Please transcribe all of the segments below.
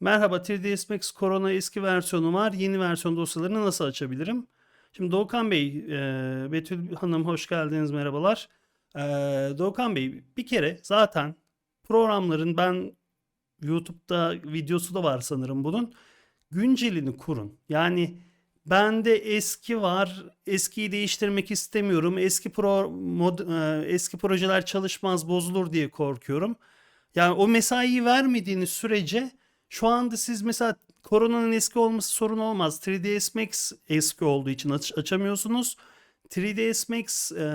Merhaba 3ds Max Corona eski versiyonu var. Yeni versiyon dosyalarını nasıl açabilirim? Şimdi Doğukan Bey, e, Betül Hanım hoş geldiniz merhabalar. E, Doğukan Bey bir kere zaten programların ben YouTube'da videosu da var sanırım bunun. Güncelini kurun. Yani bende eski var. Eskiyi değiştirmek istemiyorum. Eski pro mod, e, eski projeler çalışmaz, bozulur diye korkuyorum. Yani o mesaiyi vermediğiniz sürece şu anda siz mesela koronanın eski olması sorun olmaz. 3ds Max eski olduğu için aç- açamıyorsunuz. 3ds Max e,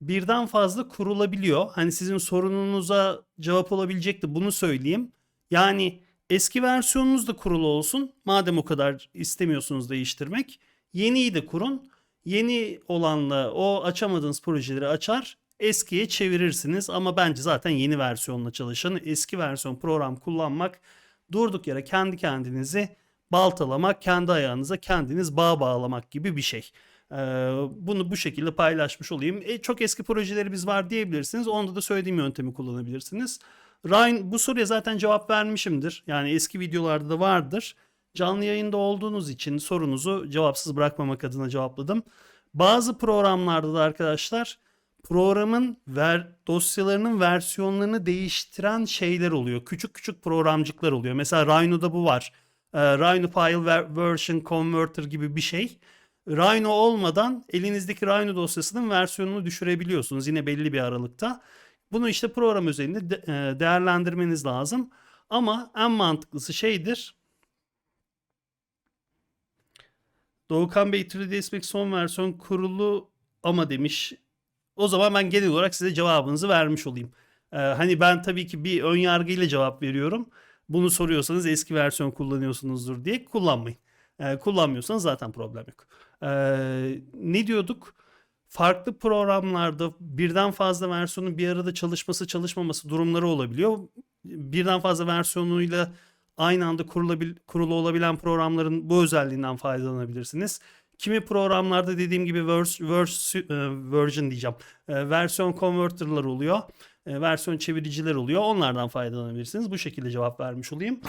birden fazla kurulabiliyor. Hani sizin sorununuza cevap olabilecekti bunu söyleyeyim. Yani eski versiyonunuz da kurulu olsun. Madem o kadar istemiyorsunuz değiştirmek. Yeniyi de kurun. Yeni olanla o açamadığınız projeleri açar. Eskiye çevirirsiniz ama bence zaten yeni versiyonla çalışın. Eski versiyon program kullanmak durduk yere kendi kendinizi baltalamak, kendi ayağınıza kendiniz bağ bağlamak gibi bir şey. Ee, bunu bu şekilde paylaşmış olayım. E, çok eski projelerimiz var diyebilirsiniz. Onda da söylediğim yöntemi kullanabilirsiniz. Ryan bu soruya zaten cevap vermişimdir. Yani eski videolarda da vardır. Canlı yayında olduğunuz için sorunuzu cevapsız bırakmamak adına cevapladım. Bazı programlarda da arkadaşlar programın ver, dosyalarının versiyonlarını değiştiren şeyler oluyor. Küçük küçük programcıklar oluyor. Mesela Rhino'da bu var. Ee, Rhino File Ver- Version Converter gibi bir şey. Rhino olmadan elinizdeki Rhino dosyasının versiyonunu düşürebiliyorsunuz yine belli bir aralıkta. Bunu işte program özelinde de- e, değerlendirmeniz lazım. Ama en mantıklısı şeydir. Doğukan Bey 3ds Max son versiyon kurulu ama demiş. O zaman ben genel olarak size cevabınızı vermiş olayım. Ee, hani ben tabii ki bir ön yargıyla cevap veriyorum. Bunu soruyorsanız eski versiyon kullanıyorsunuzdur diye kullanmayın. Ee, kullanmıyorsanız zaten problem yok. Ee, ne diyorduk? Farklı programlarda birden fazla versiyonun bir arada çalışması çalışmaması durumları olabiliyor. Birden fazla versiyonuyla aynı anda kurulabil, kurulu olabilen programların bu özelliğinden faydalanabilirsiniz. Kimi programlarda dediğim gibi vers, vers, e, version diyeceğim. E, versiyon converter'lar oluyor. E, versiyon çeviriciler oluyor. Onlardan faydalanabilirsiniz. Bu şekilde cevap vermiş olayım.